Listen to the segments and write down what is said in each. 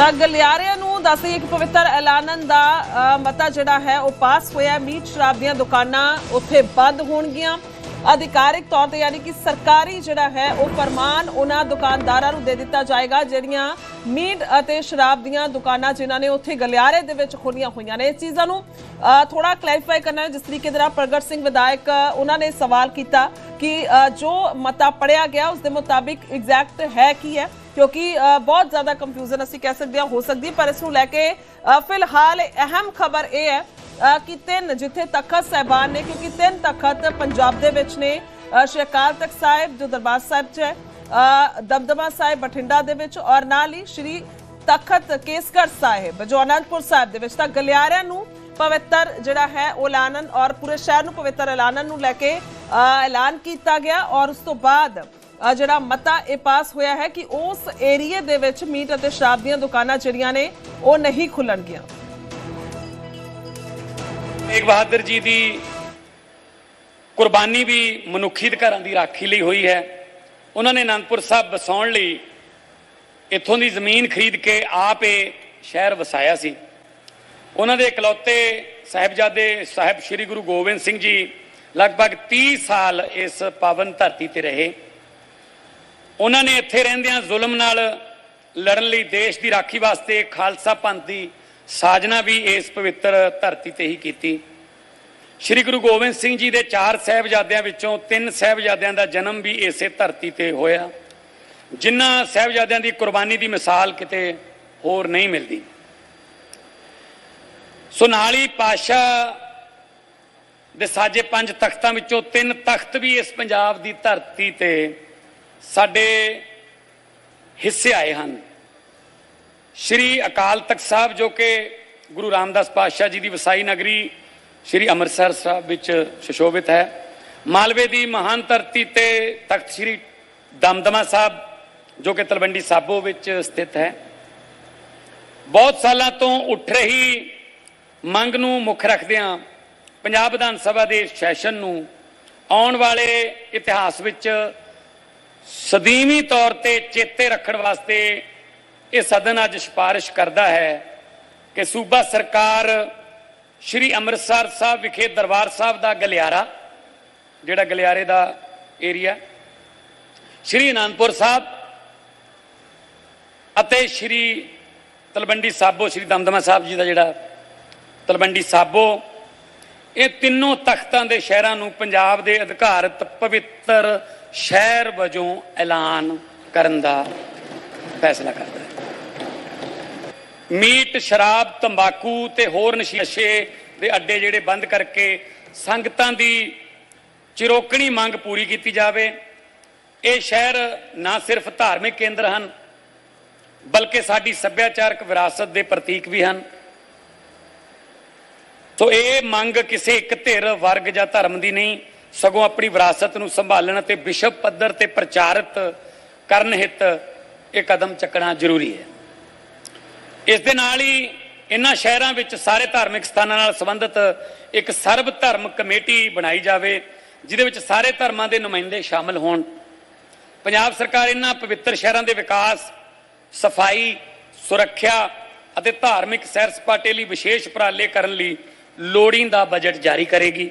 ਤਾਂ ਗਲਿਆਰਿਆਂ ਨੂੰ ਦੱਸ ਇੱਕ ਪਵਿੱਤਰ ਐਲਾਨਨ ਦਾ ਮਤਾ ਜਿਹੜਾ ਹੈ ਉਹ ਪਾਸ ਹੋਇਆ ਮੀਟ ਸ਼ਰਾਬ ਦੀਆਂ ਦੁਕਾਨਾਂ ਉੱਥੇ ਬੰਦ ਹੋਣਗੀਆਂ। ਅਧਿਕਾਰਿਕ ਤੌਰ ਤੇ ਯਾਨੀ ਕਿ ਸਰਕਾਰੀ ਜਿਹੜਾ ਹੈ ਉਹ ਫਰਮਾਨ ਉਹਨਾਂ ਦੁਕਾਨਦਾਰਾਂ ਨੂੰ ਦੇ ਦਿੱਤਾ ਜਾਏਗਾ ਜਿਹੜੀਆਂ ਮੀਟ ਅਤੇ ਸ਼ਰਾਬ ਦੀਆਂ ਦੁਕਾਨਾਂ ਜਿਨ੍ਹਾਂ ਨੇ ਉੱਥੇ ਗਲਿਆਰੇ ਦੇ ਵਿੱਚ ਖੋਲੀਆਂ ਹੋਈਆਂ ਨੇ। ਇਸ ਚੀਜ਼ਾਂ ਨੂੰ ਅ, ਥੋੜਾ ਕਲੈਰੀਫਾਈ ਕਰਨਾ ਹੈ। ਜਿਸ ਤਰੀਕੇ ਦੇ ਨਾਲ ਪ੍ਰਗਟ ਸਿੰਘ ਵਿਧਾਇਕ ਉਹਨਾਂ ਨੇ ਸਵਾਲ ਕੀਤਾ ਕਿ ਜੋ ਮਤਾ ਪੜਿਆ ਗਿਆ ਉਸ ਦੇ ਮੁਤਾਬਿਕ ਐਗਜ਼ੈਕਟ ਹੈ ਕੀ ਹੈ? ਕਿਉਂਕਿ ਬਹੁਤ ਜ਼ਿਆਦਾ ਕੰਫਿਊਜ਼ਨ ਅਸੀਂ ਕਹਿ ਸਕਦੇ ਹਾਂ ਹੋ ਸਕਦੀ ਪਰ ਇਸ ਨੂੰ ਲੈ ਕੇ ਫਿਲਹਾਲ ਅਹਿਮ ਖਬਰ ਇਹ ਹੈ ਕਿ ਤਿੰਨ ਜਿੱਥੇ ਤਖਤ ਸਹਿਬਾਨ ਨੇ ਕਿਉਂਕਿ ਤਿੰਨ ਤਖਤ ਪੰਜਾਬ ਦੇ ਵਿੱਚ ਨੇ ਅ, ਸ਼੍ਰੀ ਅਕਾਲ ਤਖਤ ਸਾਹਿਬ ਜੋ ਦਰਬਾਰ ਸਾਹਿਬ 'ਚ ਹੈ ਅ, ਦਮਦਮਾ ਸਾਹਿਬ ਬਠਿੰਡਾ ਦੇ ਵਿੱਚ ਔਰ ਨਾਲ ਹੀ ਸ਼੍ਰੀ ਤਖਤ ਕੇਸਗੜ੍ਹ ਸਾਹਿਬ ਜੋ ਅਨੰਦਪੁਰ ਸਾਹਿਬ ਦੇ ਵਿੱਚ। ਤਾਂ ਗਲਿਆਰਿਆਂ ਨੂੰ ਪਵਿੱਤਰ ਜਿਹੜਾ ਹੈ ਉਹ ਐਲਾਨਨ ਔਰ ਪੂਰੇ ਸ਼ਹਿਰ ਨੂੰ ਪਵਿੱਤਰ ਐਲਾਨਨ ਨੂੰ ਲੈ ਕੇ ਐਲਾਨ ਕੀਤਾ ਗਿਆ ਔਰ ਉਸ ਤੋਂ ਬਾਅਦ ਜਿਹੜਾ ਮਤਾ ਇਹ ਪਾਸ ਹੋਇਆ ਹੈ ਕਿ ਉਸ ਏਰੀਏ ਦੇ ਵਿੱਚ ਮੀਟ ਅਤੇ ਸ਼ਰਾਬ ਦੀਆਂ ਦੁਕਾਨਾਂ ਜਿਹੜੀਆਂ ਨੇ, ਉਹ ਨਹੀਂ ਖੁੱਲਣਗੀਆਂ। ਤੇਗ ਬਹਾਦਰ ਜੀ ਦੀ ਕੁਰਬਾਨੀ ਵੀ ਮਨੁੱਖੀ ਅਧਿਕਾਰਾਂ ਦੀ ਰਾਖੀ ਲਈ ਹੋਈ ਹੈ। ਉਹਨਾਂ ਨੇ ਅਨੰਦਪੁਰ ਸਾਹਿਬ ਵਸਾਉਣ ਲਈ ਇੱਥੋਂ ਦੀ ਜ਼ਮੀਨ ਖਰੀਦ ਕੇ ਆਪ ਇਹ ਸ਼ਹਿਰ ਵਸਾਇਆ ਸੀ। ਉਹਨਾਂ ਦੇ ਇਕਲੌਤੇ ਸਾਹਿਬਜ਼ਾਦੇ ਸਾਹਿਬ ਸ੍ਰੀ ਗੁਰੂ ਗੋਬਿੰਦ ਸਿੰਘ ਜੀ ਲਗਭਗ 30 ਸਾਲ ਇਸ ਪਾਵਨ ਧਰਤੀ ਤੇ ਰਹੇ। ਉਹਨਾਂ ਨੇ ਇੱਥੇ ਰਹਿੰਦਿਆਂ ਜ਼ੁਲਮ ਨਾਲ ਲੜਨ ਲਈ ਦੇਸ਼ ਦੀ ਰਾਖੀ ਵਾਸਤੇ ਖਾਲਸਾ ਪੰਥ ਦੀ ਸਾਜਨਾ ਵੀ ਇਸ ਪਵਿੱਤਰ ਧਰਤੀ ਤੇ ਹੀ ਕੀਤੀ। ਸ੍ਰੀ ਗੁਰੂ ਗੋਬਿੰਦ ਸਿੰਘ ਜੀ ਦੇ ਚਾਰ ਸਾਹਿਬਜ਼ਾਦਿਆਂ ਵਿੱਚੋਂ ਤਿੰਨ ਸਾਹਿਬਜ਼ਾਦਿਆਂ ਦਾ ਜਨਮ ਵੀ ਇਸੇ ਧਰਤੀ ਤੇ ਹੋਇਆ, ਜਿਨ੍ਹਾਂ ਸਾਹਿਬਜ਼ਾਦਿਆਂ ਦੀ ਕੁਰਬਾਨੀ ਦੀ ਮਿਸਾਲ ਕਿਤੇ ਹੋਰ ਨਹੀਂ ਮਿਲਦੀ। ਸੋ ਨਾਲ ਹੀ ਪਾਸ਼ਾ ਦੇ ਸਾਜੇ ਪੰਜ ਤਖਤਾਂ ਵਿੱਚੋਂ ਤਿੰਨ ਤਖਤ ਵੀ ਇਸ ਪੰਜਾਬ ਦੀ ਧਰਤੀ ਤੇ ਸਾਡੇ ਹਿੱਸੇ ਆਏ ਹਨ। ਸ਼੍ਰੀ ਅਕਾਲ ਤਖਤ ਸਾਹਿਬ ਜੋ ਕਿ ਗੁਰੂ ਰਾਮਦਾਸ ਪਾਤਸ਼ਾਹ ਜੀ ਦੀ ਵਸਾਈ ਨਗਰੀ ਸ਼੍ਰੀ ਅੰਮ੍ਰਿਤਸਰ ਸਾਹਿਬ ਵਿੱਚ ਸੁਸ਼ੋਭਿਤ ਹੈ। ਮਾਲਵੇ ਦੀ ਮਹਾਨ ਧਰਤੀ ਤੇ ਤਖਤ ਸ਼੍ਰੀ ਦਮਦਮਾ ਸਾਹਿਬ ਜੋ ਕਿ ਤਲਵੰਡੀ ਸਾਬੋ ਵਿੱਚ ਸਥਿਤ ਹੈ। ਬਹੁਤ ਸਾਲਾਂ ਤੋਂ ਉੱਠ ਰਹੀ ਮੰਗ ਨੂੰ ਮੁੱਖ ਰੱਖਦਿਆਂ ਪੰਜਾਬ ਵਿਧਾਨ ਸਭਾ ਦੇ ਸੈਸ਼ਨ ਨੂੰ ਆਉਣ ਵਾਲੇ ਇਤਿਹਾਸ ਵਿੱਚ ਸਦੀਵੀ ਤੌਰ ਤੇ ਚੇਤੇ ਰੱਖਣ ਵਾਸਤੇ ਇਹ ਸਦਨ ਅੱਜ ਸਿਫਾਰਿਸ਼ ਕਰਦਾ ਹੈ ਕਿ ਸੂਬਾ ਸਰਕਾਰ ਸ਼੍ਰੀ ਅੰਮ੍ਰਿਤਸਰ ਸਾਹਿਬ ਵਿਖੇ ਦਰਬਾਰ ਸਾਹਿਬ ਦਾ ਗਲਿਆਰਾ, ਜਿਹੜਾ ਗਲਿਆਰੇ ਦਾ ਏਰੀਆ ਸ਼੍ਰੀ ਅਨੰਦਪੁਰ ਸਾਹਿਬ ਅਤੇ ਸ਼੍ਰੀ ਤਲਵੰਡੀ ਸਾਬੋ, ਸ਼੍ਰੀ ਦਮਦਮਾ ਸਾਹਿਬ ਜੀ ਦਾ ਜਿਹੜਾ ਤਲਵੰਡੀ ਸਾਬੋ, ਇਹ ਤਿੰਨੋਂ ਤਖਤਾਂ ਦੇ ਸ਼ਹਿਰਾਂ ਨੂੰ ਪੰਜਾਬ ਦੇ ਅਧਿਕਾਰਤ ਪਵਿੱਤਰ ਸ਼ਹਿਰ ਵਜੋਂ ਐਲਾਨ ਕਰਨ ਦਾ ਫੈਸਲਾ ਕਰਦਾ ਹੈ। ਮੀਟ, ਸ਼ਰਾਬ, ਤੰਬਾਕੂ ਤੇ ਹੋਰ ਨਸ਼ੇ ਦੇ ਅੱਡੇ ਜਿਹੜੇ ਬੰਦ ਕਰਕੇ ਸੰਗਤਾਂ ਦੀ ਚਿਰੋਕਣੀ ਮੰਗ ਪੂਰੀ ਕੀਤੀ ਜਾਵੇ। ਇਹ ਸ਼ਹਿਰ ਨਾ ਸਿਰਫ ਧਾਰਮਿਕ ਕੇਂਦਰ ਹਨ, ਬਲਕਿ ਸਾਡੀ ਸੱਭਿਆਚਾਰਕ ਵਿਰਾਸਤ ਦੇ ਪ੍ਰਤੀਕ ਵੀ ਹਨ। ਸੋ ਇਹ ਮੰਗ ਕਿਸੇ ਇੱਕ ਧਿਰ, ਵਰਗ ਜਾਂ ਧਰਮ ਦੀ ਨਹੀਂ ਸਗੋਂ ਆਪਣੀ ਵਿਰਾਸਤ ਨੂੰ ਸੰਭਾਲਣ ਅਤੇ ਵਿਸ਼ਵ ਪੱਧਰ ਤੇ ਪ੍ਰਚਾਰਿਤ ਕਰਨ ਹਿੱਤ ਇਹ ਕਦਮ ਚੱਕਣਾ ਜ਼ਰੂਰੀ ਹੈ। ਇਸ ਦੇ ਨਾਲ ਹੀ ਇਨ੍ਹਾਂ ਸ਼ਹਿਰਾਂ ਵਿੱਚ ਸਾਰੇ ਧਾਰਮਿਕ ਸਥਾਨਾਂ ਨਾਲ ਸੰਬੰਧਿਤ ਇੱਕ ਸਰਬ ਧਰਮ ਕਮੇਟੀ ਬਣਾਈ ਜਾਵੇ, ਜਿਹਦੇ ਵਿੱਚ ਸਾਰੇ ਧਰਮਾਂ ਦੇ ਨੁਮਾਇੰਦੇ ਸ਼ਾਮਲ ਹੋਣ। ਪੰਜਾਬ ਸਰਕਾਰ ਇਹਨਾਂ ਪਵਿੱਤਰ ਸ਼ਹਿਰਾਂ ਦੇ ਵਿਕਾਸ, ਸਫ਼ਾਈ, ਸੁਰੱਖਿਆ ਅਤੇ ਧਾਰਮਿਕ ਸੈਰ ਸਪਾਟੇ ਲਈ ਵਿਸ਼ੇਸ਼ ਉਪਰਾਲੇ ਕਰਨ ਲਈ ਲੋੜੀਂਦਾ ਬਜਟ ਜਾਰੀ ਕਰੇਗੀ।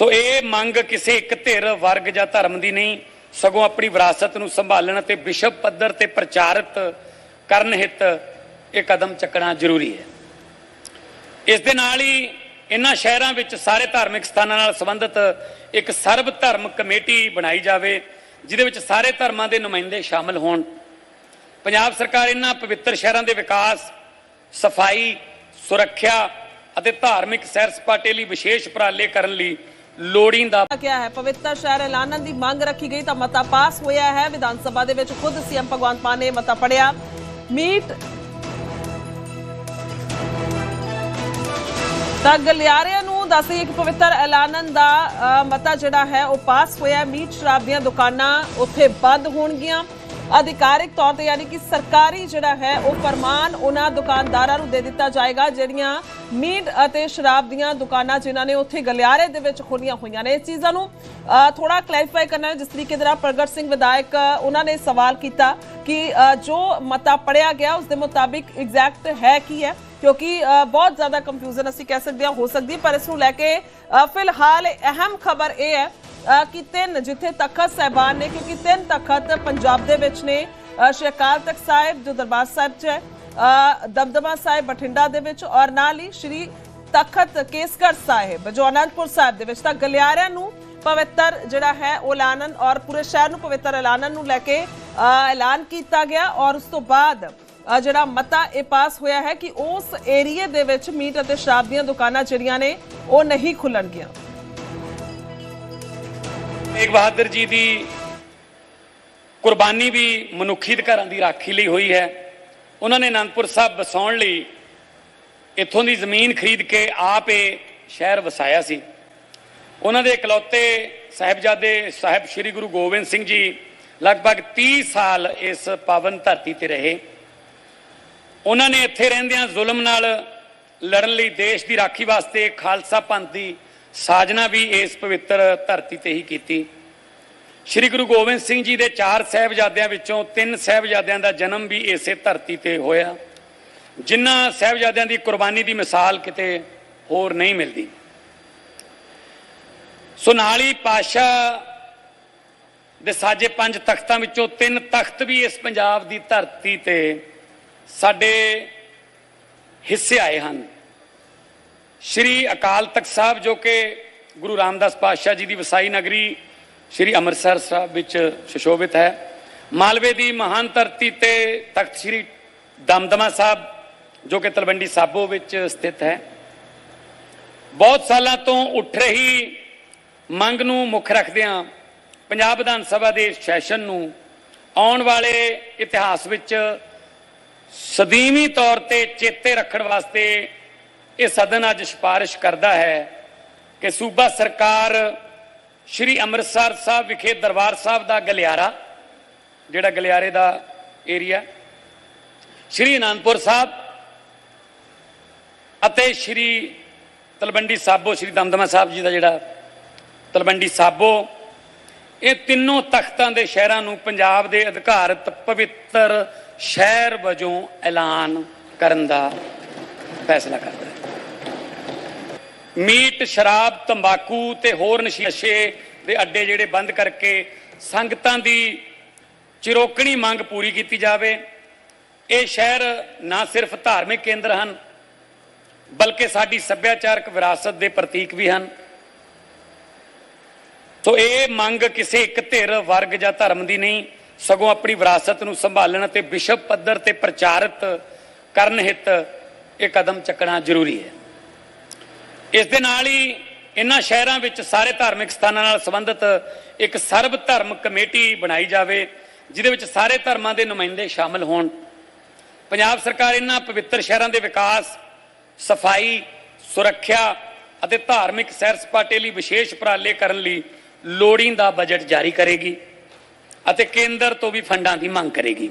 ਸੋ ਇਹ ਮੰਗ ਕਿਸੇ ਇੱਕ ਧਿਰ ਵਰਗ ਜਾਂ ਧਰਮ ਦੀ ਨਹੀਂ, ਸਗੋਂ ਆਪਣੀ ਵਿਰਾਸਤ ਨੂੰ ਸੰਭਾਲਣ ਅਤੇ ਵਿਸ਼ਵ ਪੱਧਰ ਤੇ ਪ੍ਰਚਾਰਿਤ ਕਰਨ ਹਿੱਤ ਇਹ ਕਦਮ ਚੱਕਣਾ ਜ਼ਰੂਰੀ ਹੈ। ਇਸ ਦੇ ਨਾਲ ਹੀ ਇਨ੍ਹਾਂ ਸ਼ਹਿਰਾਂ ਵਿੱਚ ਸਾਰੇ ਧਾਰਮਿਕ ਸਥਾਨਾਂ ਨਾਲ ਸੰਬੰਧਿਤ ਇੱਕ ਸਰਬ ਧਰਮ ਕਮੇਟੀ ਬਣਾਈ ਜਾਵੇ, ਜਿਹਦੇ ਵਿੱਚ ਸਾਰੇ ਧਰਮਾਂ ਦੇ ਨੁਮਾਇੰਦੇ ਸ਼ਾਮਲ ਹੋਣ। ਪੰਜਾਬ ਸਰਕਾਰ ਇਹਨਾਂ ਪਵਿੱਤਰ ਸ਼ਹਿਰਾਂ ਦੇ ਵਿਕਾਸ, ਸਫ਼ਾਈ, ਸੁਰੱਖਿਆ ਅਤੇ ਧਾਰਮਿਕ ਸੈਰ ਸਪਾਟੇ ਲਈ ਵਿਸ਼ੇਸ਼ ਉਪਰਾਲੇ ਕਰਨ ਲਈ ਲੋੜੀਂਦਾ ਕਿਹਾ ਹੈ। ਪਵਿੱਤਰ ਸ਼ਹਿਰ ਐਲਾਨਨ ਦੀ ਮੰਗ ਰੱਖੀ ਗਈ ਤਾਂ ਮਤਾ ਪਾਸ ਹੋਇਆ ਹੈ। ਵਿਧਾਨ ਸਭਾ ਦੇ ਵਿੱਚ ਖੁਦ ਸੀਐਮ ਭਗਵੰਤ ਮਾਨ ਨੇ ਮਤਾ ਪੜਿਆ ਮੀਟ ਤਾਂ ਗਲਿਆਰਿਆਂ ਨੂੰ ਦੱਸ ਦਈਏ ਕਿ ਪਵਿੱਤਰ ਐਲਾਨਨ ਦਾ ਮਤਾ ਜਿਹੜਾ ਹੈ ਉਹ ਪਾਸ ਹੋਇਆ ਮੀਟ ਸ਼ਰਾਬ ਦੀਆਂ ਦੁਕਾਨਾਂ ਉੱਥੇ ਬੰਦ ਹੋਣਗੀਆਂ। ਅਧਿਕਾਰਿਕ ਤੌਰ ਤੇ ਯਾਨੀ ਕਿ ਸਰਕਾਰੀ ਜਿਹੜਾ ਹੈ ਉਹ ਫਰਮਾਨ ਉਹਨਾਂ ਦੁਕਾਨਦਾਰਾਂ ਨੂੰ ਦੇ ਦਿੱਤਾ ਜਾਏਗਾ ਜਿਹੜੀਆਂ ਮੀਟ ਅਤੇ ਸ਼ਰਾਬ ਦੀਆਂ ਦੁਕਾਨਾਂ ਜਿਨ੍ਹਾਂ ਨੇ ਉੱਥੇ ਗਲਿਆਰੇ ਦੇ ਵਿੱਚ ਖੋਲੀਆਂ ਹੋਈਆਂ ਨੇ। ਇਸ ਚੀਜ਼ਾਂ ਨੂੰ ਅ, ਥੋੜਾ ਕਲੈਰੀਫਾਈ ਕਰਨਾ ਹੈ ਜਿਸ ਤਰੀਕੇ ਦੇ ਨਾਲ ਪ੍ਰਗਟ ਸਿੰਘ ਵਿਧਾਇਕ ਉਹਨਾਂ ਨੇ ਸਵਾਲ ਕੀਤਾ ਕਿ ਜੋ ਮਤਾ ਪੜਿਆ ਗਿਆ ਉਸ ਦੇ ਮੁਤਾਬਿਕ ਐਗਜ਼ੈਕਟ ਹੈ ਕੀ ਹੈ? ਕਿਉਂਕਿ ਬਹੁਤ ਜ਼ਿਆਦਾ ਕੰਫਿਊਜ਼ਨ ਅਸੀਂ ਕਹਿ ਸਕਦੇ ਹਾਂ ਹੋ ਸਕਦੀ ਪਰ ਇਸ ਨੂੰ ਲੈ ਕੇ ਫਿਲਹਾਲ ਅਹਿਮ ਖਬਰ ਇਹ ਹੈ ਕਿ ਤਿੰਨ ਜਿੱਥੇ ਤਖਤ ਸਹਿਬਾਨ ਨੇ ਕਿਉਂਕਿ ਤਿੰਨ ਤਖਤ ਪੰਜਾਬ ਦੇ ਵਿੱਚ ਨੇ ਸ਼੍ਰੀ ਅਕਾਲ ਤਖਤ ਸਾਹਿਬ ਜੋ ਦਰਬਾਰ ਸਾਹਿਬ 'ਚ ਹੈ ਦਮਦਮਾ ਸਾਹਿਬ ਬਠਿੰਡਾ ਦੇ ਵਿੱਚ ਔਰ ਨਾਲ ਹੀ ਸ਼੍ਰੀ ਤਖਤ ਕੇਸਗੜ੍ਹ ਸਾਹਿਬ ਜੋ ਅਨੰਦਪੁਰ ਸਾਹਿਬ ਦੇ ਵਿੱਚ ਤਾਂ ਗਲਿਆਰਿਆਂ ਨੂੰ ਪਵਿੱਤਰ ਜਿਹੜਾ ਹੈ ਉਹ ਐਲਾਨਨ ਔਰ ਪੂਰੇ ਸ਼ਹਿਰ ਨੂੰ ਪਵਿੱਤਰ ਐਲਾਨਨ ਨੂੰ ਲੈ ਕੇ ਅ, ਐਲਾਨ ਕੀਤਾ ਗਿਆ ਔਰ ਉਸ ਤੋਂ ਬਾਅਦ ਜਿਹੜਾ ਮਤਾ ਇਹ ਪਾਸ ਹੋਇਆ ਹੈ ਕਿ ਉਸ ਏਰੀਏ ਦੇ ਵਿੱਚ ਮੀਟ ਅਤੇ ਸ਼ਰਾਬ ਦੀਆਂ ਦੁਕਾਨਾਂ ਜਿਹੜੀਆਂ ਨੇ ਉਹ ਨਹੀਂ ਖੁੱਲਣਗੀਆਂ। ਤੇਗ ਬਹਾਦਰ ਜੀ ਦੀ ਕੁਰਬਾਨੀ ਵੀ ਮਨੁੱਖੀ ਅਧਿਕਾਰਾਂ ਦੀ ਰਾਖੀ ਲਈ ਹੋਈ ਹੈ। ਉਹਨਾਂ ਨੇ ਅਨੰਦਪੁਰ ਸਾਹਿਬ ਵਸਾਉਣ ਲਈ ਇੱਥੋਂ ਦੀ ਜ਼ਮੀਨ ਖਰੀਦ ਕੇ ਆਪ ਇਹ ਸ਼ਹਿਰ ਵਸਾਇਆ ਸੀ। ਉਹਨਾਂ ਦੇ ਇਕਲੌਤੇ ਸਾਹਿਬਜ਼ਾਦੇ ਸਾਹਿਬ ਸ੍ਰੀ ਗੁਰੂ ਗੋਬਿੰਦ ਸਿੰਘ ਜੀ ਲਗਭਗ 30 ਸਾਲ ਇਸ ਪਾਵਨ ਧਰਤੀ ਤੇ ਰਹੇ। ਉਹਨਾਂ ਨੇ ਇੱਥੇ ਰਹਿੰਦਿਆਂ ਜ਼ੁਲਮ ਨਾਲ ਲੜਨ ਲਈ ਦੇਸ਼ ਦੀ ਰਾਖੀ ਵਾਸਤੇ ਖਾਲਸਾ ਪੰਥ ਦੀ ਸਾਜਨਾ ਵੀ ਇਸ ਪਵਿੱਤਰ ਧਰਤੀ ਤੇ ਹੀ ਕੀਤੀ। ਸ੍ਰੀ ਗੁਰੂ ਗੋਬਿੰਦ ਸਿੰਘ ਜੀ ਦੇ ਚਾਰ ਸਹਿਬਜ਼ਾਦਿਆਂ ਵਿੱਚੋਂ ਤਿੰਨ ਸਹਿਬਜ਼ਾਦਿਆਂ ਦਾ ਜਨਮ ਵੀ ਇਸੇ ਧਰਤੀ ਤੇ ਹੋਇਆ। ਜਿਨ੍ਹਾਂ ਸਹਿਬਜ਼ਾਦਿਆਂ ਦੀ ਕੁਰਬਾਨੀ ਦੀ ਮਿਸਾਲ ਕਿਤੇ ਹੋਰ ਨਹੀਂ ਮਿਲਦੀ। ਸੁਨਾਲੀ ਪਾਸ਼ਾ ਦੇ ਸਾਜੇ ਪੰਜ ਤਖਤਾਂ ਵਿੱਚੋਂ ਤਿੰਨ ਤਖਤ ਵੀ ਇਸ ਪੰਜਾਬ ਦੀ ਧਰਤੀ ਤੇ ਸਾਡੇ ਹਿੱਸੇ ਆਏ ਹਨ। ਸ਼੍ਰੀ ਅਕਾਲ ਤਖਤ ਸਾਹਿਬ ਜੋ ਕਿ ਗੁਰੂ ਰਾਮਦਾਸ ਪਾਤਸ਼ਾਹ ਜੀ ਦੀ ਵਸਾਈ ਨਗਰੀ ਸ਼੍ਰੀ ਅੰਮ੍ਰਿਤਸਰ ਸਾਹਿਬ ਵਿੱਚ ਸੁਸ਼ੋਭਿਤ ਹੈ। ਮਾਲਵੇ ਦੀ ਮਹਾਨ ਧਰਤੀ ਤੇ ਤਖਤ ਸ਼੍ਰੀ ਦਮਦਮਾ ਸਾਹਿਬ ਜੋ ਕਿ ਤਲਵੰਡੀ ਸਾਬੋ ਵਿੱਚ ਸਥਿਤ ਹੈ। ਬਹੁਤ ਸਾਲਾਂ ਤੋਂ ਉੱਠ ਰਹੀ ਮੰਗ ਨੂੰ ਮੁੱਖ ਰੱਖਦਿਆਂ ਪੰਜਾਬ ਵਿਧਾਨ ਸਭਾ ਦੇ ਸੈਸ਼ਨ ਨੂੰ ਆਉਣ ਵਾਲੇ ਇਤਿਹਾਸ ਵਿੱਚ ਸਦੀਵੀ ਤੌਰ ਤੇ ਚੇਤੇ ਰੱਖਣ ਵਾਸਤੇ ਇਹ ਸਦਨ ਅੱਜ ਸਿਫਾਰਿਸ਼ ਕਰਦਾ ਹੈ ਕਿ ਸੂਬਾ ਸਰਕਾਰ ਸ਼੍ਰੀ ਅੰਮ੍ਰਿਤਸਰ ਸਾਹਿਬ ਵਿਖੇ ਦਰਬਾਰ ਸਾਹਿਬ ਦਾ ਗਲਿਆਰਾ, ਜਿਹੜਾ ਗਲਿਆਰੇ ਦਾ ਏਰੀਆ ਸ਼੍ਰੀ ਅਨੰਦਪੁਰ ਸਾਹਿਬ ਅਤੇ ਸ਼੍ਰੀ ਤਲਵੰਡੀ ਸਾਬੋ, ਸ਼੍ਰੀ ਦਮਦਮਾ ਸਾਹਿਬ ਜੀ ਦਾ ਜਿਹੜਾ ਤਲਵੰਡੀ ਸਾਬੋ, ਇਹ ਤਿੰਨੋਂ ਤਖਤਾਂ ਦੇ ਸ਼ਹਿਰਾਂ ਨੂੰ ਪੰਜਾਬ ਦੇ ਅਧਿਕਾਰਤ ਪਵਿੱਤਰ ਸ਼ਹਿਰ ਵਜੋਂ ਐਲਾਨ ਕਰਨ ਦਾ ਫੈਸਲਾ ਕਰਦਾ ਮੀਟ, ਸ਼ਰਾਬ, ਤੰਬਾਕੂ ਤੇ ਹੋਰ ਨਸ਼ੇ ਦੇ ਅੱਡੇ ਜਿਹੜੇ ਬੰਦ ਕਰਕੇ ਸੰਗਤਾਂ ਦੀ ਚਿਰੋਕਣੀ ਮੰਗ ਪੂਰੀ ਕੀਤੀ ਜਾਵੇ। ਇਹ ਸ਼ਹਿਰ ਨਾ ਸਿਰਫ ਧਾਰਮਿਕ ਕੇਂਦਰ ਹਨ, ਬਲਕਿ ਸਾਡੀ ਸੱਭਿਆਚਾਰਕ ਵਿਰਾਸਤ ਦੇ ਪ੍ਰਤੀਕ ਵੀ ਹਨ। ਸੋ ਇਹ ਮੰਗ ਕਿਸੇ ਇੱਕ ਧਿਰ, ਵਰਗ ਜਾਂ ਧਰਮ ਦੀ ਨਹੀਂ, ਸਗੋਂ ਆਪਣੀ ਵਿਰਾਸਤ ਨੂੰ ਸੰਭਾਲਣ ਅਤੇ ਵਿਸ਼ਵ ਪੱਧਰ ਤੇ ਪ੍ਰਚਾਰਿਤ ਕਰਨ ਹਿੱਤ ਇਹ ਕਦਮ ਚੱਕਣਾ ਜ਼ਰੂਰੀ ਹੈ। ਇਸ ਦੇ ਨਾਲ ਹੀ ਇਹਨਾਂ ਸ਼ਹਿਰਾਂ ਵਿੱਚ ਸਾਰੇ ਧਾਰਮਿਕ ਸਥਾਨਾਂ ਨਾਲ ਸੰਬੰਧਿਤ ਇੱਕ ਸਰਬ ਧਰਮ ਕਮੇਟੀ ਬਣਾਈ ਜਾਵੇ, ਜਿਹਦੇ ਵਿੱਚ ਸਾਰੇ ਧਰਮਾਂ ਦੇ ਨੁਮਾਇੰਦੇ ਸ਼ਾਮਲ ਹੋਣ। ਪੰਜਾਬ ਸਰਕਾਰ ਇਹਨਾਂ ਪਵਿੱਤਰ ਸ਼ਹਿਰਾਂ ਦੇ ਵਿਕਾਸ, ਸਫ਼ਾਈ, ਸੁਰੱਖਿਆ ਅਤੇ ਧਾਰਮਿਕ ਸੈਰ ਸਪਾਟੇ ਲਈ ਵਿਸ਼ੇਸ਼ ਉਪਰਾਲੇ ਕਰਨ ਲਈ ਲੋੜੀਂਦਾ ਬਜਟ ਜਾਰੀ ਕਰੇਗੀ ਅਤੇ ਕੇਂਦਰ ਤੋਂ ਵੀ ਫੰਡਾਂ ਦੀ ਮੰਗ ਕਰੇਗੀ।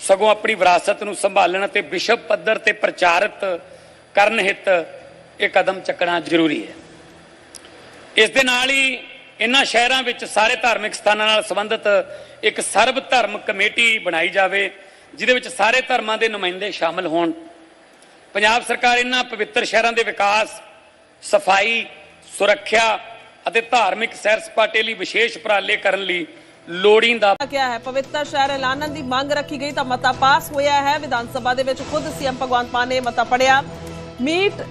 ਸਗੋਂ ਆਪਣੀ ਵਿਰਾਸਤ ਨੂੰ ਸੰਭਾਲਣ ਅਤੇ ਵਿਸ਼ਵ ਪੱਧਰ ਤੇ ਪ੍ਰਚਾਰਿਤ ਕਰਨ ਹਿੱਤ ਇਹ ਕਦਮ ਚੱਕਣਾ ਜ਼ਰੂਰੀ ਹੈ। ਇਸ ਦੇ ਨਾਲ ਹੀ ਇਹਨਾਂ ਸ਼ਹਿਰਾਂ ਵਿੱਚ ਸਾਰੇ ਧਾਰਮਿਕ ਸਥਾਨਾਂ ਨਾਲ ਸੰਬੰਧਿਤ ਇੱਕ ਸਰਬ ਧਰਮ ਕਮੇਟੀ ਬਣਾਈ ਜਾਵੇ, ਜਿਹਦੇ ਵਿੱਚ ਸਾਰੇ ਧਰਮਾਂ ਦੇ ਨੁਮਾਇੰਦੇ ਸ਼ਾਮਲ ਹੋਣ। ਪੰਜਾਬ ਸਰਕਾਰ ਇਹਨਾਂ ਪਵਿੱਤਰ ਸ਼ਹਿਰਾਂ ਦੇ ਵਿਕਾਸ, ਸਫ਼ਾਈ, ਸੁਰੱਖਿਆ ਅਤੇ ਧਾਰਮਿਕ ਸੈਰ ਸਪਾਟੇ ਲਈ ਵਿਸ਼ੇਸ਼ ਉਪਰਾਲੇ ਕਰਨ ਲਈ ਲੋੜੀਂਦਾ। ਕਿਹਾ ਹੈ, ਪਵਿੱਤਰ ਸ਼ਹਿਰ ਐਲਾਨਣ ਦੀ ਮੰਗ ਰੱਖੀ ਗਈ ਤਾਂ ਮਤਾ ਪਾਸ ਹੋਇਆ ਹੈ। ਵਿਧਾਨ ਸਭਾ ਦੇ ਵਿੱਚ ਖੁਦ ਸੀਐਮ ਭਗਵੰਤ ਮਾਨ ਨੇ ਮਤਾ ਪੜਿਆ ਮੀਟ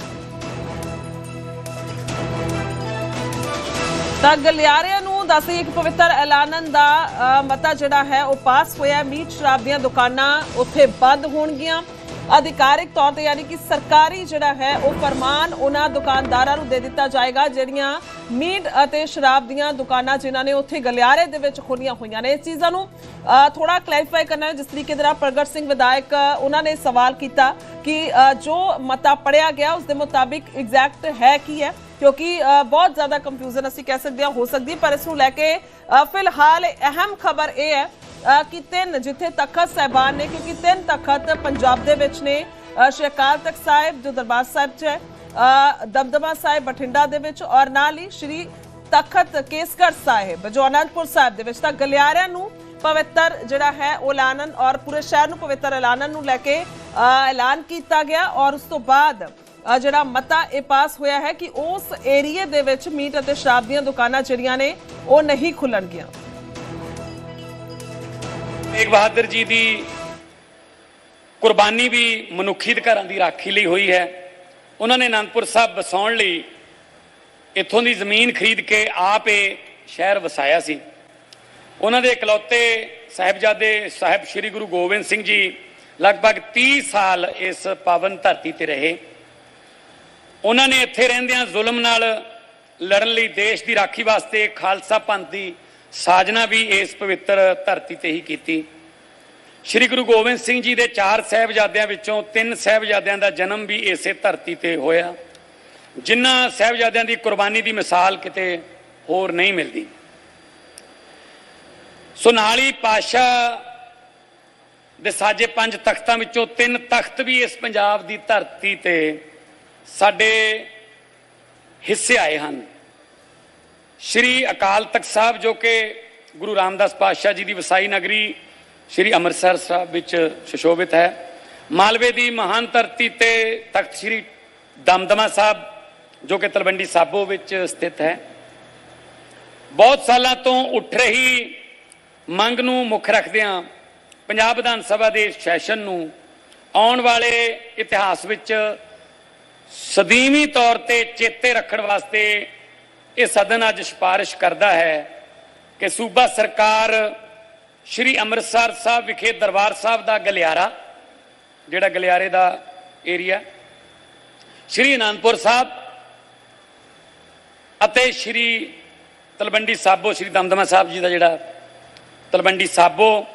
ਤਾਂ ਗਲਿਆਰਿਆਂ ਨੂੰ ਦੱਸ ਦਈਏ ਕਿ ਪਵਿੱਤਰ ਐਲਾਨਣ ਦਾ ਮਤਾ ਜਿਹੜਾ ਹੈ, ਉਹ ਪਾਸ ਹੋਇਆ ਮੀਟ ਸ਼ਰਾਬ ਦੀਆਂ ਦੁਕਾਨਾਂ ਉੱਥੇ ਬੰਦ ਹੋਣਗੀਆਂ। ਅਧਿਕਾਰਿਕ ਤੌਰ ਤੇ ਯਾਨੀ ਕਿ ਸਰਕਾਰੀ ਜਿਹੜਾ ਹੈ ਉਹ ਫਰਮਾਨ ਉਹਨਾਂ ਦੁਕਾਨਦਾਰਾਂ ਨੂੰ ਦੇ ਦਿੱਤਾ ਜਾਏਗਾ ਜਿਹੜੀਆਂ ਮੀਟ ਅਤੇ ਸ਼ਰਾਬ ਦੀਆਂ ਦੁਕਾਨਾਂ ਜਿਨ੍ਹਾਂ ਨੇ ਉੱਥੇ ਗਲਿਆਰੇ ਦੇ ਵਿੱਚ ਖੋਲੀਆਂ ਹੋਈਆਂ ਨੇ। ਇਸ ਚੀਜ਼ਾਂ ਨੂੰ ਅ, ਥੋੜਾ ਕਲੈਰੀਫਾਈ ਕਰਨਾ ਹੈ ਜਿਸ ਤਰੀਕੇ ਦੇ ਨਾਲ ਪ੍ਰਗਟ ਸਿੰਘ ਵਿਧਾਇਕ ਉਹਨਾਂ ਨੇ ਸਵਾਲ ਕੀਤਾ ਕਿ ਜੋ ਮਤਾ ਪੜਿਆ ਗਿਆ ਉਸ ਦੇ ਮੁਤਾਬਿਕ ਐਗਜ਼ੈਕਟ ਹੈ ਕੀ ਹੈ? ਕਿਉਂਕਿ ਬਹੁਤ ਜ਼ਿਆਦਾ ਕੰਫਿਊਜ਼ਨ ਅਸੀਂ ਕਹਿ ਸਕਦੇ ਹਾਂ ਹੋ ਸਕਦੀ ਪਰ ਇਸ ਨੂੰ ਲੈ ਕੇ ਫਿਲਹਾਲ ਅਹਿਮ ਖਬਰ ਇਹ ਹੈ ਕਿ ਤਿੰਨ ਜਿੱਥੇ ਤਖਤ ਸਹਿਬਾਨ ਨੇ ਕਿਉਂਕਿ ਤਿੰਨ ਤਖਤ ਪੰਜਾਬ ਦੇ ਵਿੱਚ ਨੇ ਸ਼੍ਰੀ ਅਕਾਲ ਤਖਤ ਸਾਹਿਬ ਜੋ ਦਰਬਾਰ ਸਾਹਿਬ 'ਚ ਹੈ ਅ, ਦਮਦਮਾ ਸਾਹਿਬ ਬਠਿੰਡਾ ਦੇ ਵਿੱਚ ਔਰ ਨਾਲ ਹੀ ਸ਼੍ਰੀ ਤਖਤ ਕੇਸਗੜ੍ਹ ਸਾਹਿਬ ਜੋ ਅਨੰਦਪੁਰ ਸਾਹਿਬ ਦੇ ਵਿੱਚ ਤਾਂ ਗਲਿਆਰਿਆਂ ਨੂੰ ਪਵਿੱਤਰ ਜਿਹੜਾ ਹੈ ਉਹ ਐਲਾਨਨ ਔਰ ਪੂਰੇ ਸ਼ਹਿਰ ਨੂੰ ਪਵਿੱਤਰ ਐਲਾਨਨ ਨੂੰ ਲੈ ਕੇ ਐਲਾਨ ਕੀਤਾ ਗਿਆ ਔਰ ਉਸ ਤੋਂ ਬਾਅਦ ਜਿਹੜਾ ਮਤਾ ਇਹ ਪਾਸ ਹੋਇਆ ਹੈ ਕਿ ਉਸ ਏਰੀਏ ਦੇ ਵਿੱਚ ਮੀਟ ਅਤੇ ਸ਼ਰਾਬ ਦੀਆਂ ਦੁਕਾਨਾਂ ਜਿਹੜੀਆਂ ਨੇ ਉਹ ਨਹੀਂ ਖੁੱਲਣਗੀਆਂ। ਤੇਗ ਬਹਾਦਰ ਜੀ ਦੀ ਕੁਰਬਾਨੀ ਵੀ ਮਨੁੱਖੀ ਅਧਿਕਾਰਾਂ ਦੀ ਰਾਖੀ ਲਈ ਹੋਈ ਹੈ। ਉਹਨਾਂ ਨੇ ਅਨੰਦਪੁਰ ਸਾਹਿਬ ਵਸਾਉਣ ਲਈ ਇੱਥੋਂ ਦੀ ਜ਼ਮੀਨ ਖਰੀਦ ਕੇ ਆਪ ਇਹ ਸ਼ਹਿਰ ਵਸਾਇਆ ਸੀ। ਉਹਨਾਂ ਦੇ ਇਕਲੌਤੇ ਸਾਹਿਬਜ਼ਾਦੇ ਸਾਹਿਬ ਸ੍ਰੀ ਗੁਰੂ ਗੋਬਿੰਦ ਸਿੰਘ ਜੀ ਲਗਭਗ 30 ਸਾਲ ਇਸ ਪਾਵਨ ਧਰਤੀ ਤੇ ਰਹੇ। ਉਹਨਾਂ ਨੇ ਇੱਥੇ ਰਹਿੰਦਿਆਂ ਜ਼ੁਲਮ ਨਾਲ ਲੜਨ ਲਈ ਦੇਸ਼ ਦੀ ਰਾਖੀ ਵਾਸਤੇ ਖਾਲਸਾ ਪੰਥ ਦੀ ਸਾਜਨਾ ਵੀ ਇਸ ਪਵਿੱਤਰ ਧਰਤੀ ਤੇ ਹੀ ਕੀਤੀ। ਸ੍ਰੀ ਗੁਰੂ ਗੋਬਿੰਦ ਸਿੰਘ ਜੀ ਦੇ ਚਾਰ ਸਾਹਿਬਜ਼ਾਦਿਆਂ ਵਿੱਚੋਂ ਤਿੰਨ ਸਾਹਿਬਜ਼ਾਦਿਆਂ ਦਾ ਜਨਮ ਵੀ ਇਸੇ ਧਰਤੀ ਤੇ ਹੋਇਆ। ਜਿਨ੍ਹਾਂ ਸਾਹਿਬਜ਼ਾਦਿਆਂ ਦੀ ਕੁਰਬਾਨੀ ਦੀ ਮਿਸਾਲ ਕਿਤੇ ਹੋਰ ਨਹੀਂ ਮਿਲਦੀ। ਸੁਨਾਲੀ ਪਾਸ਼ਾ ਦੇ ਸਾਜੇ ਪੰਜ ਤਖਤਾਂ ਵਿੱਚੋਂ ਤਿੰਨ ਤਖਤ ਵੀ ਇਸ ਪੰਜਾਬ ਦੀ ਧਰਤੀ ਤੇ ਸਾਡੇ ਹਿੱਸੇ ਆਏ ਹਨ। ਸ਼੍ਰੀ ਅਕਾਲ ਤਖਤ ਸਾਹਿਬ ਜੋ ਕਿ ਗੁਰੂ ਰਾਮਦਾਸ ਪਾਤਸ਼ਾਹ ਜੀ ਦੀ ਵਸਾਈ ਨਗਰੀ ਸ਼੍ਰੀ ਅੰਮ੍ਰਿਤਸਰ ਸਾਹਿਬ ਵਿੱਚ ਸੁਸ਼ੋਭਿਤ ਹੈ। ਮਾਲਵੇ ਦੀ ਮਹਾਨ ਧਰਤੀ ਤੇ ਤਖਤ ਸ਼੍ਰੀ ਦਮਦਮਾ ਸਾਹਿਬ ਜੋ ਕਿ ਤਲਵੰਡੀ ਸਾਬੋ ਵਿੱਚ ਸਥਿਤ ਹੈ। ਬਹੁਤ ਸਾਲਾਂ ਤੋਂ ਉੱਠ ਰਹੀ ਮੰਗ ਨੂੰ ਮੁੱਖ ਰੱਖਦਿਆਂ ਪੰਜਾਬ ਵਿਧਾਨ ਸਭਾ ਦੇ ਸੈਸ਼ਨ ਨੂੰ ਆਉਣ ਵਾਲੇ ਇਤਿਹਾਸ ਵਿੱਚ ਸਦੀਵੀ ਤੌਰ ਤੇ ਚੇਤੇ ਰੱਖਣ ਵਾਸਤੇ ਇਹ ਸਦਨ ਅੱਜ ਸਿਫਾਰਿਸ਼ ਕਰਦਾ ਹੈ ਕਿ ਸੂਬਾ ਸਰਕਾਰ ਸ਼੍ਰੀ ਅੰਮ੍ਰਿਤਸਰ ਸਾਹਿਬ ਵਿਖੇ ਦਰਬਾਰ ਸਾਹਿਬ ਦਾ ਗਲਿਆਰਾ, ਜਿਹੜਾ ਗਲਿਆਰੇ ਦਾ ਏਰੀਆ ਸ਼੍ਰੀ ਅਨੰਦਪੁਰ ਸਾਹਿਬ ਅਤੇ ਸ਼੍ਰੀ ਤਲਵੰਡੀ ਸਾਬੋ, ਸ਼੍ਰੀ ਦਮਦਮਾ ਸਾਹਿਬ ਜੀ ਦਾ ਜਿਹੜਾ ਤਲਵੰਡੀ ਸਾਬੋ,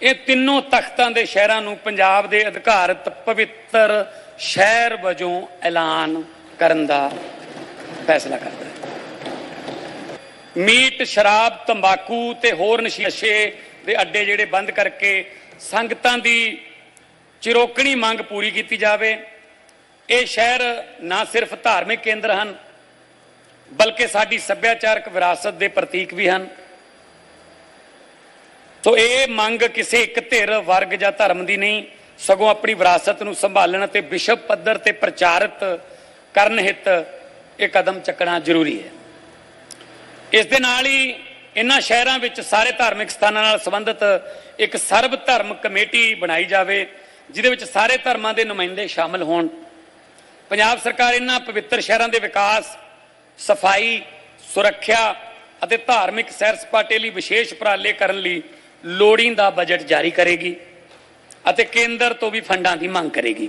ਇਹ ਤਿੰਨੋਂ ਤਖਤਾਂ ਦੇ ਸ਼ਹਿਰਾਂ ਨੂੰ ਪੰਜਾਬ ਦੇ ਅਧਿਕਾਰਤ ਪਵਿੱਤਰ ਸ਼ਹਿਰ ਵਜੋਂ ਐਲਾਨ ਕਰਨ ਦਾ ਫੈਸਲਾ ਕਰਦਾ ਮੀਟ, ਸ਼ਰਾਬ, ਤੰਬਾਕੂ ਤੇ ਹੋਰ ਨਸ਼ੇ ਦੇ ਅੱਡੇ ਜਿਹੜੇ ਬੰਦ ਕਰਕੇ ਸੰਗਤਾਂ ਦੀ ਚਿਰੋਕਣੀ ਮੰਗ ਪੂਰੀ ਕੀਤੀ ਜਾਵੇ। ਇਹ ਸ਼ਹਿਰ ਨਾ ਸਿਰਫ ਧਾਰਮਿਕ ਕੇਂਦਰ ਹਨ, ਬਲਕਿ ਸਾਡੀ ਸੱਭਿਆਚਾਰਕ ਵਿਰਾਸਤ ਦੇ ਪ੍ਰਤੀਕ ਵੀ ਹਨ। ਸੋ ਇਹ ਮੰਗ ਕਿਸੇ ਇੱਕ ਧਿਰ, ਵਰਗ ਜਾਂ ਧਰਮ ਦੀ ਨਹੀਂ, ਸਗੋਂ ਆਪਣੀ ਵਿਰਾਸਤ ਨੂੰ ਸੰਭਾਲਣ ਅਤੇ ਵਿਸ਼ਵ ਪੱਧਰ ਤੇ ਪ੍ਰਚਾਰਿਤ ਕਰਨ ਹਿੱਤ ਇਹ ਕਦਮ ਚੱਕਣਾ ਜ਼ਰੂਰੀ ਹੈ। ਇਸ ਦੇ ਨਾਲ ਹੀ ਇਹਨਾਂ ਸ਼ਹਿਰਾਂ ਵਿੱਚ ਸਾਰੇ ਧਾਰਮਿਕ ਸਥਾਨਾਂ ਨਾਲ ਸੰਬੰਧਿਤ ਇੱਕ ਸਰਬ ਧਰਮ ਕਮੇਟੀ ਬਣਾਈ ਜਾਵੇ, ਜਿਹਦੇ ਵਿੱਚ ਸਾਰੇ ਧਰਮਾਂ ਦੇ ਨੁਮਾਇੰਦੇ ਸ਼ਾਮਲ ਹੋਣ। ਪੰਜਾਬ ਸਰਕਾਰ ਇਹਨਾਂ ਪਵਿੱਤਰ ਸ਼ਹਿਰਾਂ ਦੇ ਵਿਕਾਸ, ਸਫ਼ਾਈ, ਸੁਰੱਖਿਆ ਅਤੇ ਧਾਰਮਿਕ ਸੈਰ ਸਪਾਟੇ ਲਈ ਵਿਸ਼ੇਸ਼ ਉਪਰਾਲੇ ਕਰਨ ਲਈ ਲੋੜੀਂਦਾ ਬਜਟ ਜਾਰੀ ਕਰੇਗੀ ਅਤੇ ਕੇਂਦਰ ਤੋਂ ਵੀ ਫੰਡਾਂ ਦੀ ਮੰਗ ਕਰੇਗੀ।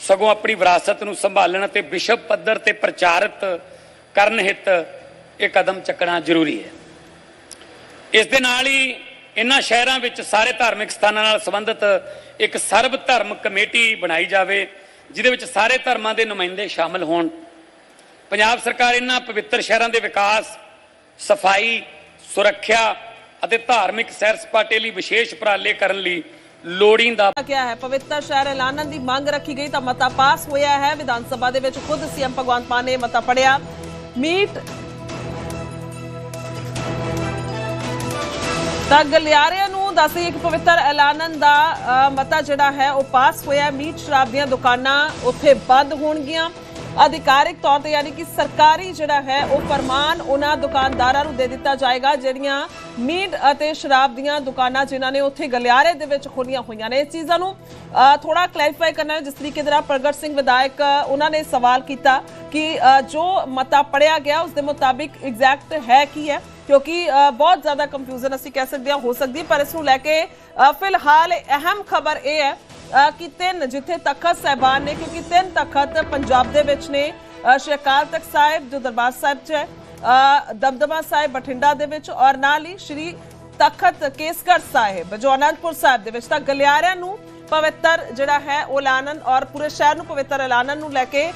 ਸਗੋਂ ਆਪਣੀ ਵਿਰਾਸਤ ਨੂੰ ਸੰਭਾਲਣ ਅਤੇ ਵਿਸ਼ਵ ਪੱਧਰ ਤੇ ਪ੍ਰਚਾਰਿਤ ਕਰਨ ਹਿੱਤ ਇਹ ਕਦਮ ਚੱਕਣਾ ਜ਼ਰੂਰੀ ਹੈ। ਇਸ ਦੇ ਨਾਲ ਹੀ ਇਹਨਾਂ ਸ਼ਹਿਰਾਂ ਵਿੱਚ ਸਾਰੇ ਧਾਰਮਿਕ ਸਥਾਨਾਂ ਨਾਲ ਸੰਬੰਧਿਤ ਇੱਕ ਸਰਬ ਧਰਮ ਕਮੇਟੀ ਬਣਾਈ ਜਾਵੇ, ਜਿਹਦੇ ਵਿੱਚ ਸਾਰੇ ਧਰਮਾਂ ਦੇ ਨੁਮਾਇੰਦੇ ਸ਼ਾਮਲ ਹੋਣ। ਪੰਜਾਬ ਸਰਕਾਰ ਇਹਨਾਂ ਪਵਿੱਤਰ ਸ਼ਹਿਰਾਂ ਦੇ ਵਿਕਾਸ, ਸਫ਼ਾਈ, ਸੁਰੱਖਿਆ ਅਤੇ ਧਾਰਮਿਕ ਸੈਰ ਸਪਾਟੇ ਲਈ ਵਿਸ਼ੇਸ਼ ਉਪਰਾਲੇ ਕਰਨ ਲਈ ਲੋੜੀਂਦਾ ਕਿਹਾ ਹੈ, ਪਵਿੱਤਰ ਸ਼ਹਿਰ ਐਲਾਨਣ ਦੀ ਮੰਗ ਰੱਖੀ ਗਈ ਤਾਂ ਮਤਾ ਪਾਸ ਹੋਇਆ ਹੈ। ਵਿਧਾਨ ਸਭਾ ਦੇ ਵਿੱਚ ਖੁਦ ਸੀਐਮ ਭਗਵੰਤ ਮਾਨ ਨੇ ਮਤਾ ਪੜਿਆ ਮੀਟ ਤਾਂ ਗਲਿਆਰਿਆਂ ਨੂੰ ਦੱਸਈਏ ਕਿ ਪਵਿੱਤਰ ਐਲਾਨਣ ਦਾ ਮਤਾ ਜਿਹੜਾ ਹੈ, ਉਹ ਪਾਸ ਹੋਇਆ ਮੀਟ ਸ਼ਰਾਬ ਦੀਆਂ ਦੁਕਾਨਾਂ ਉੱਥੇ ਬੰਦ ਹੋਣਗੀਆਂ। ਅਧਿਕਾਰਿਕ ਤੌਰ ਤੇ ਯਾਨੀ ਕਿ ਸਰਕਾਰੀ ਜਿਹੜਾ ਹੈ ਉਹ ਫਰਮਾਨ ਉਹਨਾਂ ਦੁਕਾਨਦਾਰਾਂ ਨੂੰ ਦੇ ਦਿੱਤਾ ਜਾਏਗਾ ਜਿਹੜੀਆਂ ਮੀਟ ਅਤੇ ਸ਼ਰਾਬ ਦੀਆਂ ਦੁਕਾਨਾਂ ਜਿਨ੍ਹਾਂ ਨੇ ਉੱਥੇ ਗਲਿਆਰੇ ਦੇ ਵਿੱਚ ਖੋਲੀਆਂ ਹੋਈਆਂ ਨੇ। ਇਸ ਚੀਜ਼ਾਂ ਨੂੰ ਥੋੜਾ ਕਲੈਰੀਫਾਈ ਕਰਨਾ ਹੈ ਜਿਸ ਤਰੀਕੇ ਦੇ ਨਾਲ ਪ੍ਰਗਟ ਸਿੰਘ ਵਿਧਾਇਕ ਉਹਨਾਂ ਨੇ ਸਵਾਲ ਕੀਤਾ ਕਿ ਜੋ ਮਤਾ ਪੜਿਆ ਗਿਆ ਉਸ ਦੇ ਮੁਤਾਬਿਕ ਐਗਜ਼ੈਕਟ ਹੈ ਕੀ ਹੈ? ਕਿਉਂਕਿ ਅ, ਬਹੁਤ ਜ਼ਿਆਦਾ ਕੰਫਿਊਜ਼ਨ ਅਸੀਂ ਕਹਿ ਸਕਦੇ ਹਾਂ ਹੋ ਸਕਦੀ ਪਰ ਇਸ ਨੂੰ ਲੈ ਕੇ ਅ, ਫਿਲਹਾਲ ਅਹਿਮ ਖਬਰ ਇਹ ਹੈ ਕਿ ਤਿੰਨ ਜਿੱਥੇ ਤਖਤ ਸਹਿਬਾਨ ਨੇ, ਕਿਉਂਕਿ ਤਿੰਨ ਤਖਤ ਪੰਜਾਬ ਦੇ ਵਿੱਚ ਨੇ ਸ਼੍ਰੀ ਅਕਾਲ ਤਖਤ ਸਾਹਿਬ ਜੋ ਦਰਬਾਰ ਸਾਹਿਬ 'ਚ ਹੈ ਦਮਦਮਾ ਸਾਹਿਬ ਬਠਿੰਡਾ ਦੇ ਵਿੱਚ ਔਰ ਨਾਲ ਹੀ ਸ਼੍ਰੀ ਤਖਤ ਕੇਸਗੜ੍ਹ ਸਾਹਿਬ, ਜੋ ਅਨੰਦਪੁਰ ਸਾਹਿਬ ਦੇ ਵਿੱਚ। ਤਾਂ ਗਲਿਆਰਿਆਂ ਨੂੰ ਪਵਿੱਤਰ ਜਿਹੜਾ ਹੈ, ਉਹ ਐਲਾਨਨ ਔਰ ਪੂਰੇ ਸ਼ਹਿਰ ਨੂੰ ਪਵਿੱਤਰ ਐਲਾਨਨ ਨੂੰ ਲੈ ਕੇ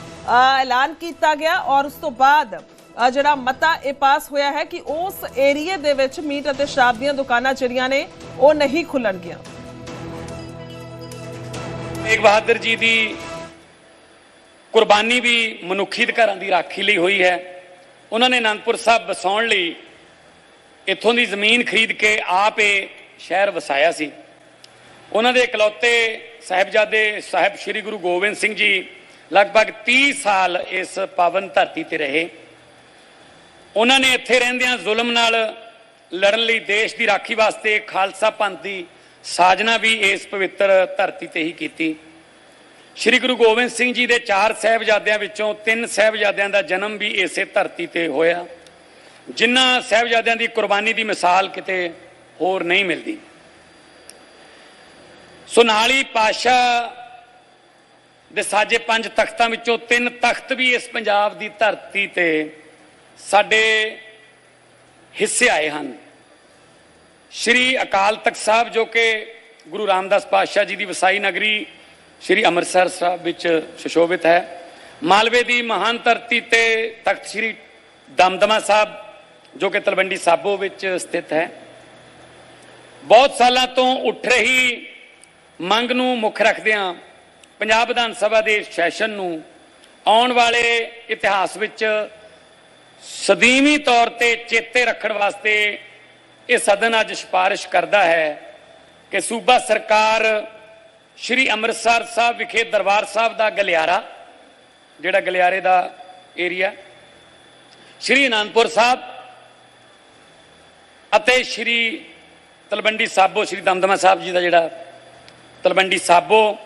ਐਲਾਨ ਕੀਤਾ ਗਿਆ ਔਰ ਉਸ ਤੋਂ ਬਾਅਦ ਜਿਹੜਾ ਮਤਾ ਇਹ ਪਾਸ ਹੋਇਆ ਹੈ ਕਿ ਉਸ ਏਰੀਏ ਦੇ ਵਿੱਚ ਮੀਟ ਅਤੇ ਸ਼ਰਾਬ ਦੀਆਂ ਦੁਕਾਨਾਂ ਜਿਹੜੀਆਂ ਨੇ, ਉਹ ਨਹੀਂ ਖੁੱਲਣਗੀਆਂ। ਤੇਗ ਬਹਾਦਰ ਜੀ ਦੀ ਕੁਰਬਾਨੀ ਵੀ ਮਨੁੱਖੀ ਅਧਿਕਾਰਾਂ ਦੀ ਰਾਖੀ ਲਈ ਹੋਈ ਹੈ। ਉਹਨਾਂ ਨੇ ਅਨੰਦਪੁਰ ਸਾਹਿਬ ਵਸਾਉਣ ਲਈ ਇੱਥੋਂ ਦੀ ਜ਼ਮੀਨ ਖਰੀਦ ਕੇ ਆਪ ਇਹ ਸ਼ਹਿਰ ਵਸਾਇਆ ਸੀ। ਉਹਨਾਂ ਦੇ ਇਕਲੌਤੇ ਸਾਹਿਬਜ਼ਾਦੇ ਸਾਹਿਬ ਸ੍ਰੀ ਗੁਰੂ ਗੋਬਿੰਦ ਸਿੰਘ ਜੀ ਲਗਭਗ 30 ਸਾਲ ਇਸ ਪਾਵਨ ਧਰਤੀ ਤੇ ਰਹੇ। ਉਹਨਾਂ ਨੇ ਇੱਥੇ ਰਹਿੰਦਿਆਂ ਜ਼ੁਲਮ ਨਾਲ ਲੜਨ ਲਈ ਦੇਸ਼ ਦੀ ਰਾਖੀ ਵਾਸਤੇ ਖਾਲਸਾ ਪੰਥ ਦੀ ਸਾਜਨਾ ਵੀ ਇਸ ਪਵਿੱਤਰ ਧਰਤੀ ਤੇ ਹੀ ਕੀਤੀ। ਸ੍ਰੀ ਗੁਰੂ ਗੋਬਿੰਦ ਸਿੰਘ ਜੀ ਦੇ ਚਾਰ ਸਾਹਿਬਜ਼ਾਦਿਆਂ ਵਿੱਚੋਂ ਤਿੰਨ ਸਾਹਿਬਜ਼ਾਦਿਆਂ ਦਾ ਜਨਮ ਵੀ ਇਸੇ ਧਰਤੀ ਤੇ ਹੋਇਆ, ਜਿਨ੍ਹਾਂ ਸਾਹਿਬਜ਼ਾਦਿਆਂ ਦੀ ਕੁਰਬਾਨੀ ਦੀ ਮਿਸਾਲ ਕਿਤੇ ਹੋਰ ਨਹੀਂ ਮਿਲਦੀ। ਸੋ ਨਾਲ ਹੀ ਪਾਸ਼ਾ ਦੇ ਸਾਜੇ ਪੰਜ ਤਖਤਾਂ ਵਿੱਚੋਂ ਤਿੰਨ ਤਖਤ ਵੀ ਇਸ ਪੰਜਾਬ ਦੀ ਧਰਤੀ ਤੇ ਸਾਡੇ ਹਿੱਸੇ ਆਏ ਹਨ। ਸ਼੍ਰੀ ਅਕਾਲ ਤਖਤ ਸਾਹਿਬ ਜੋ ਕਿ ਗੁਰੂ ਰਾਮਦਾਸ ਪਾਤਸ਼ਾਹ ਜੀ ਦੀ ਵਸਾਈ ਨਗਰੀ ਸ਼੍ਰੀ ਅੰਮ੍ਰਿਤਸਰ ਸਾਹਿਬ ਵਿੱਚ ਸੁਸ਼ੋਭਿਤ ਹੈ। ਮਾਲਵੇ ਦੀ ਮਹਾਨ ਧਰਤੀ ਤੇ ਤਖਤ ਸ਼੍ਰੀ ਦਮਦਮਾ ਸਾਹਿਬ ਜੋ ਕਿ ਤਲਵੰਡੀ ਸਾਬੋ ਵਿੱਚ ਸਥਿਤ ਹੈ। ਬਹੁਤ ਸਾਲਾਂ ਤੋਂ ਉੱਠ ਰਹੀ ਮੰਗ ਨੂੰ ਮੁੱਖ ਰੱਖਦਿਆਂ ਪੰਜਾਬ ਵਿਧਾਨ ਸਭਾ ਦੇ ਸੈਸ਼ਨ ਨੂੰ ਆਉਣ ਵਾਲੇ ਇਤਿਹਾਸ ਵਿੱਚ ਸਦੀਵੀ ਤੌਰ ਤੇ ਚੇਤੇ ਰੱਖਣ ਵਾਸਤੇ ਇਹ ਸਦਨ ਅੱਜ ਸਿਫਾਰਿਸ਼ ਕਰਦਾ ਹੈ ਕਿ ਸੂਬਾ ਸਰਕਾਰ ਸ਼੍ਰੀ ਅੰਮ੍ਰਿਤਸਰ ਸਾਹਿਬ ਵਿਖੇ ਦਰਬਾਰ ਸਾਹਿਬ ਦਾ ਗਲਿਆਰਾ, ਜਿਹੜਾ ਗਲਿਆਰੇ ਦਾ ਏਰੀਆ ਸ਼੍ਰੀ ਅਨੰਦਪੁਰ ਸਾਹਿਬ ਅਤੇ ਸ਼੍ਰੀ ਤਲਵੰਡੀ ਸਾਬੋ, ਸ਼੍ਰੀ ਦਮਦਮਾ ਸਾਹਿਬ ਜੀ ਦਾ ਜਿਹੜਾ ਤਲਵੰਡੀ ਸਾਬੋ,